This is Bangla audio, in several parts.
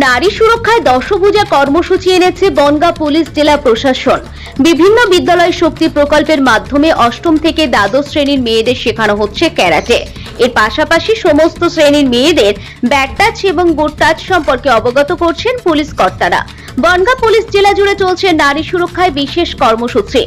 নারী সুরক্ষায় দশভূজা কর্মসূচি এনেছে বনগা পুলিশ জেলা প্রশাসন। বিভিন্ন বিদ্যালয় শক্তি প্রকল্পের মাধ্যমে অষ্টম থেকে দ্বাদশ শ্রেণির মেয়েদের শেখানো হচ্ছে ক্যারাটে। এর পাশাপাশি সমস্ত শ্রেণির মেয়েদের ব্যাট টাচ এবং বুট টাচ সম্পর্কে অবগত করছেন পুলিশ কর্তারা। বনগা পুলিশ জেলা জুড়ে চলছে নারী সুরক্ষায় বিশেষ কর্মসূচি।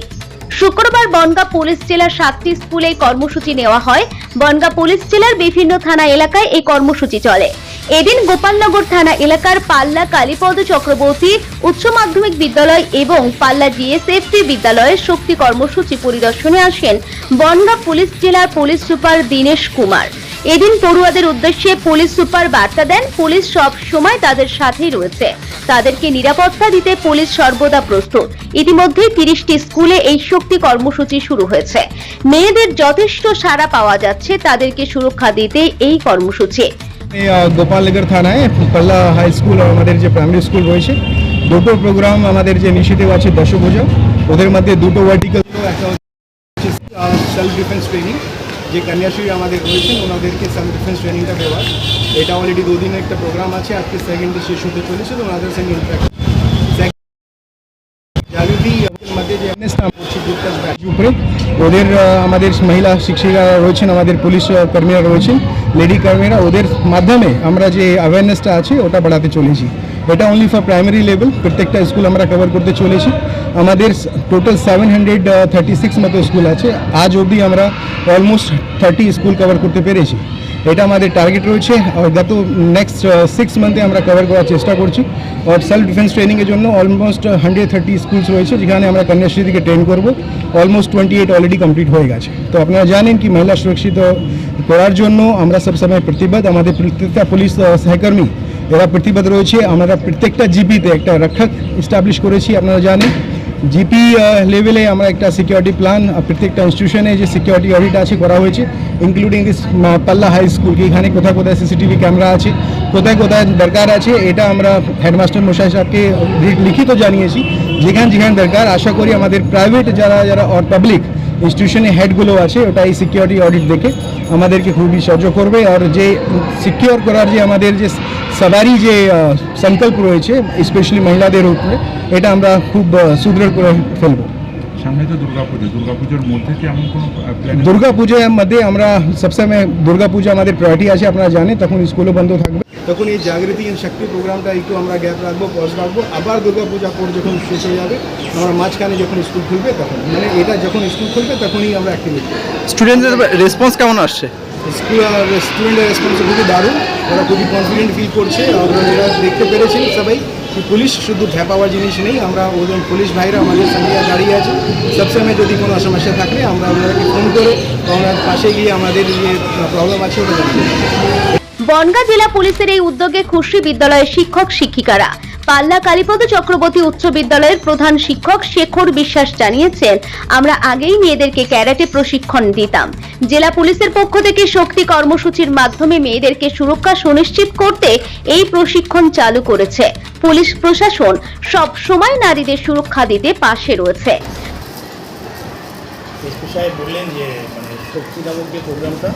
শুক্রবার বনগা পুলিশ জেলার সাতটি স্কুলে কর্মসূচি নেওয়া হয়। বনগা পুলিশ জেলার বিভিন্ন থানা এলাকায় এই কর্মসূচি চলে। এদিন গোপালনগর থানা এলাকার পাল্লা কালীপদ চক্রবর্তী উচ্চ মাধ্যমিক বিদ্যালয় এবং পাল্লা জিএসএফটি বিদ্যালয়ের শক্তি কর্মসূচি পরিদর্শনে আসেন বনগা পুলিশ জেলার পুলিশ সুপার দীনেশ কুমার। এদিন পড়ুয়াদের উদ্দেশ্যে পুলিশ সুপার বার্তা দেন, পুলিশ সব সময় তাদের সাথেই রয়েছে। তাদেরকে নিরাপত্তা দিতে পুলিশ সর্বদা প্রস্তুত। ইতিমধ্যে তিরিশটি স্কুলে এই শক্তি কর্মসূচি শুরু হয়েছে। মেয়েদের যথেষ্ট সাড়া পাওয়া যাচ্ছে, তাদেরকে সুরক্ষা দিতে এই কর্মসূচি। গোপালনগর থানায় পাল্লা হাই স্কুল আর আমাদের যে প্রাইমারি স্কুল রয়েছে দুটো প্রোগ্রাম আমাদের যে ইনিশিয়েটিভ আছে দশভূজা ওদের মধ্যে দুটো ভার্টিক্যাল একটা সেলফ ডিফেন্স ট্রেনিং যে কন্যাশ্রী আমাদের রয়েছেন ওনাদেরকে সেলফ ডিফেন্স ট্রেনিংটা দেওয়া এটা অলরেডি দুদিনের একটা প্রোগ্রাম আছে আজকে সেকেন্ডে শেষ হতে চলেছে তো ওনাদের সঙ্গে জাগৃতি আমাদের মধ্যে যে অ্যাওয়ারনেস নাম করছি গ্রুপটাস ব্যাচ উপরে। ওদের আমাদের মহিলা শিক্ষিকা রয়েছেন, আমাদের পুলিশ কর্মীরা রয়েছেন, লেডি কর্মীরা। ওদের মাধ্যমে আমরা যে অ্যাওয়ারনেসটা আছে, ওটা বাড়াতে চলেছি। এটা অনলি ফর প্রাইমারি লেভেল প্রত্যেকটা স্কুল আমরা কভার করতে চলেছি। আমাদের total seven hundred thirty six মতো স্কুল আছে। আজ অবধি আমরা অলমোস্ট থার্টি স্কুল কভার করতে পেরেছি। এটা আমাদের টার্গেট রয়েছে। গত নেক্সট সিক্স মান্থে আমরা কভার করার চেষ্টা করছি। আর সেলফ ডিফেন্স ট্রেনিংয়ের জন্য অলমোস্ট হান্ড্রেড থার্টি স্কুলস রয়েছে, যেখানে আমরা কন্যাশ্রী থেকে ট্রেন করব। Almost twenty eight already complete হয়ে গেছে। তো আপনারা জানেন কি, মহিলা সুরক্ষিত করার জন্য আমরা সবসময় প্রতিবাদ, আমাদের প্রত্যেকটা পুলিশ সহকর্মী, এরা প্রতিবাদ রয়েছে। আমরা প্রত্যেকটা জিপিতে একটা রক্ষক এস্টাবলিশ করেছি, আপনারা জানেন। জিপি লেভেলে আমরা একটা সিকিউরিটি প্ল্যান প্রত্যেকটা ইনস্টিটিউশনে যে সিকিউরিটি অডিট আছে করা হয়েছে including this Palla high school এখানে কোথায় কোথায় সিসিটিভি ক্যামেরা আছে, কোথায় কোথায় দরকার আছে, এটা আমরা হেডমাস্টার মশাই সাহেবকে লিখিত জানিয়েছি। যেখানে যেখানে দরকার, আশা করি আমাদের প্রাইভেট যারা যারা পাবলিক ইনস্টিটিউশনে হেডগুলো আছে ওটা এই সিকিউরিটি অডিট দেখে আমাদেরকে খুবই সাহায্য করবে আর যে সিকিওর করার যে আমাদের যে সবারই যে সংকল্প রয়েছে স্পেশালি মহিলাদের উপরে এটা আমরা খুব সুদৃঢ় করে ফেলব। সামনে তো দুর্গাপুজো। দুর্গাপুজোর মধ্যে কি এমন কোনো প্ল্যান মধ্যে আমরা সবসময় দুর্গাপূজা আমাদের প্রায়োরিটি আছে আপনারা জানেন তখন স্কুলও বন্ধ থাকবে। তখন এই জাগৃতি এন্ড শক্তি প্রোগ্রামটা একটু আমরা গ্যাপ রাখব পজ রাখব। আবার দুর্গা পূজা পর যখন শেষ হয়ে যাবে আমরা মাঝখানে যখন স্কুল খুলবে তখন মানে এটা যখন স্কুল খুলবে তখনই আমরা অ্যাক্টিভিটি স্টুডেন্টদের রেসপন্স কেমন আসছে? স্কুল স্টুডেন্টের রেসপন্সিবিলিটি দারুণ। ওরা খুবই কনফিডেন্ট ফিল করছে। আমরা এরা দেখতে পেরেছেন সবাই কি পুলিশ শুধু ভ্যা পাওয়ার জিনিস নেই আমরা ওজন পুলিশ ভাইরা আমাদের সঙ্গে দাঁড়িয়ে আছে। সবসময় যদি কোনো সমস্যা থাকলে আমরা ওনাদেরকে ফোন করে ওনার পাশে গিয়ে আমাদের যে প্রবলেম আছে ওটা বনগা জেলা পুলিশের এই উদ্যোগে খুশি বিদ্যালয়ের শিক্ষক শিক্ষিকারা, পাল্লা কালীপদ চক্রবর্তী উচ্চ বিদ্যালয়ের প্রধান শিক্ষক শেখর বিশ্বাস জানিয়েছেন, আমরা আগেই মেয়েদেরকে ক্যারাটে প্রশিক্ষণ দিতাম। জেলা পুলিশের পক্ষ থেকে শক্তি কর্মসূচির মাধ্যমে মেয়েদেরকে সুরক্ষা সুনিশ্চিত করতে এই প্রশিক্ষণ চালু করেছে। পুলিশ প্রশাসন সব সময় নারীদের সুরক্ষা দিতে পাশে রয়েছে। বললেন যে মানে শক্তি নামক যে প্রোগ্রামটা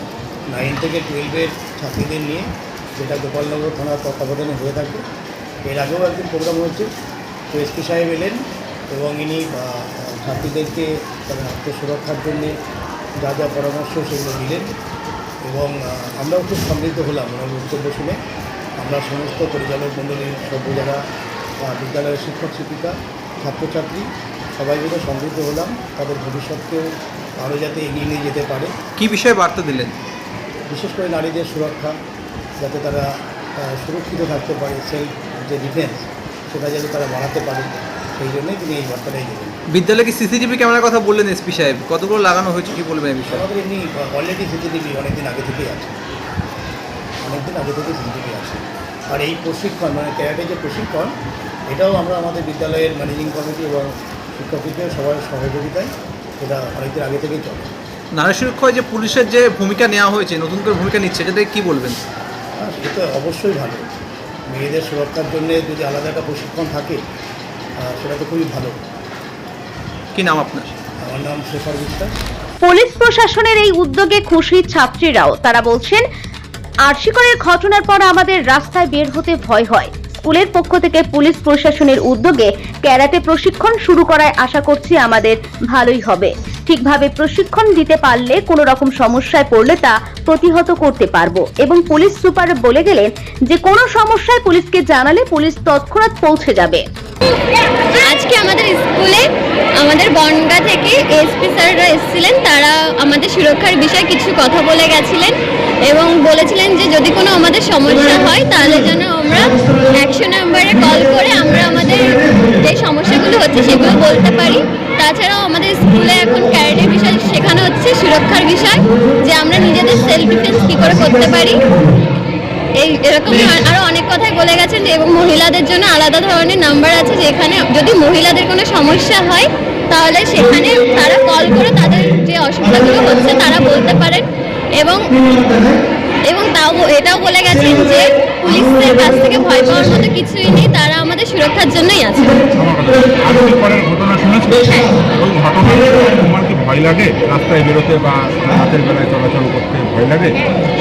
নাইন থেকে টুয়েলভের ছাত্রীদের নিয়ে যেটা গোপালনগর থানার তত্ত্বাবধানে হয়ে থাকে। এর আগেও একদিন প্রোগ্রাম হয়েছে। তো এসপি সাহেব এলেন এবং ইনি ছাত্রীদেরকে তাদের আত্মসুরক্ষার জন্যে যা যা পরামর্শ সেগুলো দিলেন এবং আমরাও খুব সমৃদ্ধ হলাম ওনার বক্তব্য শুনে। আমরা সমস্ত পরিচালক মণ্ডলীর সভ্য যারা বিদ্যালয়ের শিক্ষক, শিক্ষিকা, ছাত্রছাত্রী, সবাই মিলে সমৃদ্ধ হলাম। তাদের ভবিষ্যৎকেও আরও যাতে এগিয়ে নিয়ে যেতে পারে। কি বিষয়ে বার্তা দিলেন? বিশেষ করে নারীদের সুরক্ষা যাতে তারা সুরক্ষিত থাকতে পারে সেই যে ডিফেন্স সেটা যাতে তারা বাড়াতে পারে সেই জন্যই তিনি এই বার্তাটাই দেবেন বিদ্যালয়ে কি সিসিটিভি ক্যামেরার কথা বললেন এসপি সাহেব? কতগুলো লাগানো হয়েছে কি বলবেন এই বিষয়ে? আমাদের এমনি অলরেডি সিসিটিভি অনেকদিন আগে থেকেই আছে। অনেকদিন আগে থেকে সিসিটিভি আছে। আর এই প্রশিক্ষণ মানে ক্যারাটে যে প্রশিক্ষণ এটাও আমরা আমাদের বিদ্যালয়ের ম্যানেজিং কমিটি এবং শিক্ষকদের সবার সহযোগিতায় এটা অনেকদিন আগে থেকেই চলে। নারী সুরক্ষায় যে পুলিশের যে ভূমিকা নেওয়া হয়েছে নতুন করে ভূমিকা নিচ্ছে এটাতে কি বলবেন? সেটা অবশ্যই ভালো। মেয়েদের সুরক্ষার জন্য যদি আলাদা একটা প্রশিক্ষণ থাকে সেটা তো খুবই ভালো। কি নাম আপনার? আমার নাম শেখর বিশ্বাস পুলিশ প্রশাসনের এই উদ্যোগে খুশি ছাত্রীরাও। তারা বলছেন আরশিকরের ঘটনার পর আমাদের রাস্তায় বের হতে ভয় হয়। স্কুলের পক্ষ থেকে পুলিশ প্রশাসনের উদ্যোগে ক্যারাটে প্রশিক্ষণ শুরু করায় আশা করছি আমাদের ভালোই হবে। ঠিকভাবে প্রশিক্ষণ দিতে পারলে কোনো রকম সমস্যায় পড়লে তা প্রতিহত করতে পারব। এবং পুলিশ সুপার বলে গেলেন যে, কোনো সমস্যায় পুলিশকে জানালে পুলিশ তৎক্ষণাৎ পৌঁছে যাবে। আজকে আমাদের স্কুলে, আমাদের বনগা থেকে এসপি স্যাররা এসেছিলেন। তারা আমাদের সুরক্ষার বিষয়ে কিছু কথা বলে গেছিলেন এবং বলেছিলেন যে, যদি কোনো আমাদের সমস্যা হয়, তাহলে যেন আমরা একশো নম্বরে কল করে আমরা আমাদের যে সমস্যাগুলো হচ্ছে সেগুলো বলতে পারি। তাছাড়াও আমাদের স্কুলে এখন সুরক্ষার বিষয় যে আমরা নিজেদের সেলফ ডিফেন্স কী করে করতে পারি। এই এরকম আরও অনেক কথাই বলে গেছেন এবং মহিলাদের জন্য আলাদা ধরনের নাম্বার আছে যেখানে যদি মহিলাদের কোনো সমস্যা হয় তাহলে সেখানে তারা কল করে তাদের যে অসুবিধাগুলো হচ্ছে তারা বলতে পারেন। এবং এবং তাও এটাও বলে গেছেন যে পুলিশদের কাছ থেকে ভয় পাওয়ার মতো কিছুই নেই তারা আমাদের সুরক্ষার জন্যই আছে। আজকে ঘটনা ভয় লাগে? রাস্তায় বেরোতে বা রাতের বেলায় চলাচল করতে ভয় লাগে?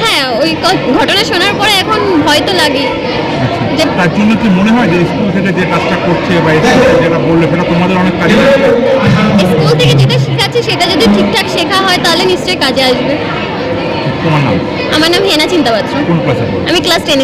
হ্যাঁ ওই ঘটনা শোনার পরে এখন ভয় তো লাগে যে তার জন্য কি মনে হয় যে স্কুল থেকে যে কাজটা করছে বা যেটা বললে সেটা তোমাদের অনেক কাজে স্কুল থেকে যেটা শেখাচ্ছে সেটা যদি ঠিকঠাক শেখা হয় তাহলে নিশ্চয়ই কাজে আসবে। তোমার নাম? আমার নাম হেনা চিন্তাপাত্র। কোন ক্লাসে আমি ক্লাস টেনে